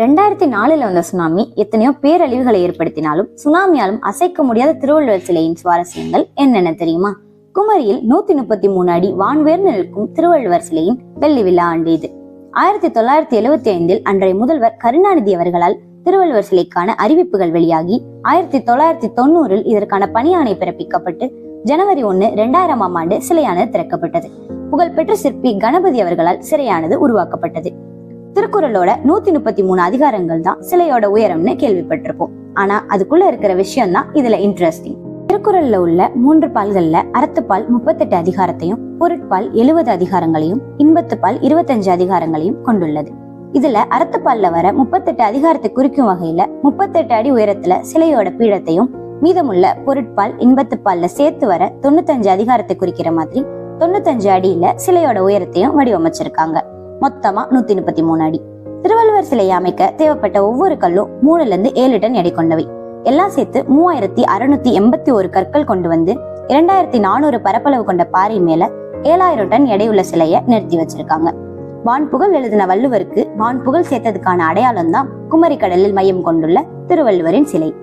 ரெண்டாயிரத்தி நாலுல வந்த சுனாமி எத்தனையோ பேரழிவுகளை ஏற்படுத்தினாலும் சுனாமியாலும் அசைக்க முடியாத திருவள்ளுவர் சிலையின் சுவாரஸ்யங்கள் என்னென்ன தெரியுமா? குமரியில் நூத்தி முப்பத்தி மூணு அடி வான்வேர்ந்து நிற்கும் திருவள்ளுவர் சிலையின் வெள்ளி விழா ஆண்டு இது ஆயிரத்தி தொள்ளாயிரத்தி எழுவத்தி ஐந்தில் அன்றைய முதல்வர் கருணாநிதி அவர்களால் திருவள்ளுவர் சிலைக்கான அறிவிப்புகள் வெளியாகி ஆயிரத்தி தொள்ளாயிரத்தி தொண்ணூறில் இதற்கான பணியாணை பிறப்பிக்கப்பட்டு ஜனவரி ஒன்னு இரண்டாயிரமாம் ஆண்டு சிலையானது திறக்கப்பட்டது. புகழ்பெற்ற சிற்பி கணபதி அவர்களால் சிறையானது உருவாக்கப்பட்டது. திருக்குறளோட நூத்தி முப்பத்தி மூணு அதிகாரங்கள் தான் சிலையோட உயரம்னு கேள்விப்பட்டிருப்போம். ஆனா அதுக்குள்ள இருக்கிற விஷயம் தான் இதுல இன்ட்ரெஸ்டிங் திருக்குறள்ல உள்ள மூன்று பால்கள்ல அறத்துப்பால் முப்பத்தெட்டு அதிகாரத்தையும் பொருட்பால் எழுபது அதிகாரங்களையும் இன்பத்துப்பால் இருபத்தஞ்சு அதிகாரங்களையும் கொண்டுள்ளது. இதுல அறத்துப்பால்ல வர முப்பத்தெட்டு அதிகாரத்தை குறிக்கும் வகையில முப்பத்தெட்டு அடி உயரத்துல சிலையோட பீடத்தையும் மீதமுள்ள பொருட்பால் இன்பத்துப்பால்ல சேர்த்து வர தொண்ணூத்தஞ்சு அதிகாரத்தை குறிக்கிற மாதிரி தொண்ணூத்தஞ்சு அடியில சிலையோட உயரத்தையும் வடிவமைச்சிருக்காங்க. மொத்தமா நூத்தி முப்பத்தி மூணு அடி. திருவள்ளுவர் சிலையை அமைக்க தேவைப்பட்ட ஒவ்வொரு கல்லும் மூணுல இருந்து ஏழு டன் எடை கொண்டவை. எல்லாம் சேர்த்து மூவாயிரத்தி அறுநூத்தி எண்பத்தி ஒரு கற்கள் கொண்டு வந்து இரண்டாயிரத்தி நானூறு பரப்பளவு கொண்ட பாறை மேல ஏழாயிரம் டன் எடையுள்ள சிலையை நிறுத்தி வச்சிருக்காங்க. வான்புகழ் எழுதின வள்ளுவருக்கு வான்புகழ் சேர்த்ததுக்கான அடையாளம் தான் குமரி கடலில் மையம் கொண்டுள்ள திருவள்ளுவரின் சிலை.